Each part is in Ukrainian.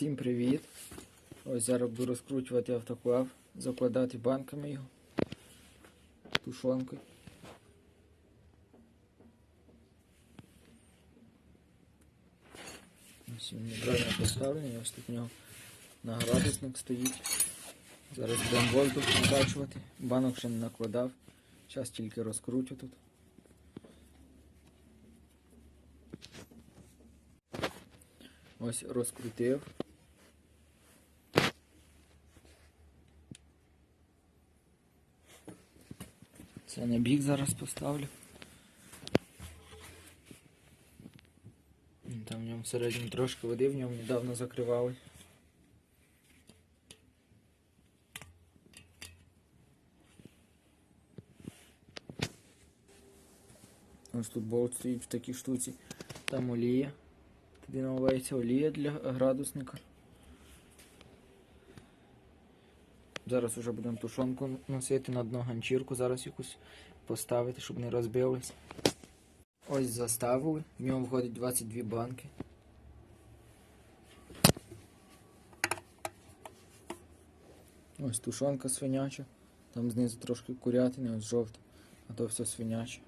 Всім привіт! Ось зараз буду розкручувати автоклав, закладати банками його, тушонкою. Ось він неправильно поставлений, ось тут в нього на градусник стоїть. Зараз будемо воздух накачувати. Банок ще не накладав. Зараз тільки розкручу тут. Ось розкрутив. Це на бік зараз поставлю. Там в ньому всередині трошки води, в ньому недавно закривали. Ось тут болт стоїть в такій штуці. Там олія. Туди наливається олія для градусника. Зараз вже будемо тушонку носити на дно ганчірку, зараз якусь поставити, щоб не розбились. Ось заставили, в ньому входить 22 банки. Ось тушонка свиняча, там знизу трошки курятини, ось жовта, а то все свиняче.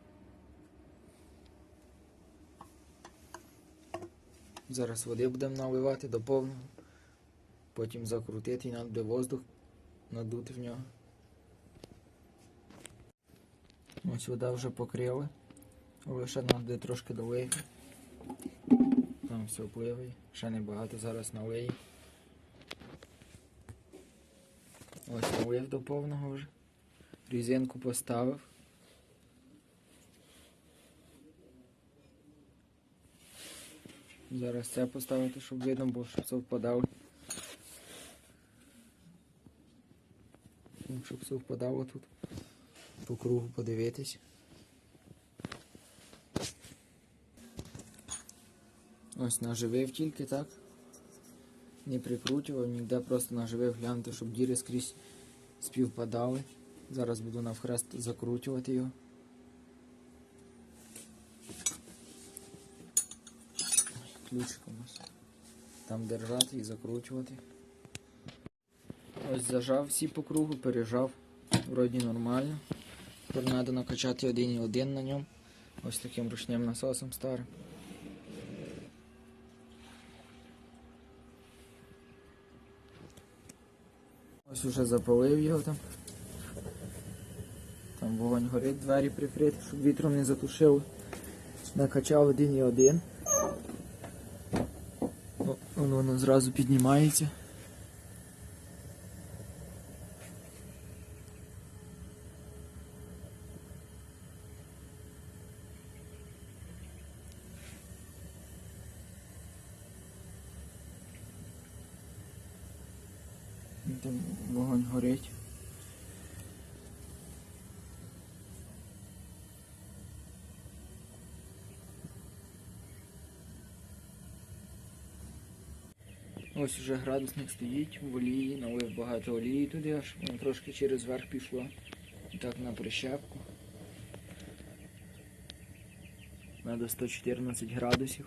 Зараз води будемо наливати до повного, потім закрутити і треба буде воздух надути в нього. Ось вода вже покрили. Лише треба трошки долити. Там все пливає. Ще небагато зараз налиє. Ось налив до повного вже. Різинку поставив. Зараз це поставити, щоб видно було, щоб все впадало. Щоб все впадало тут. По кругу подивитись. Ось наживив тільки так. Не прикручував, ніде просто наживив глянути, щоб діри скрізь співпадали. Зараз буду навхрест закручувати його. Ключиком ось. Там держати і закручувати. Ось зажав всі по кругу, пережав. Вроді нормально. Тепер треба накачати один і один на ньому. Ось таким ручним насосом старим. Ось уже запалив його там. Там вогонь горить, двері прикриті, щоб вітром не затушило. Накачав один і один. О, воно, воно зразу піднімається. Там вогонь горить. Ось уже градусник стоїть в олії, налив багато олії туди, аж воно трошки через верх пішло. І так на прищепку. Надо 114 градусів.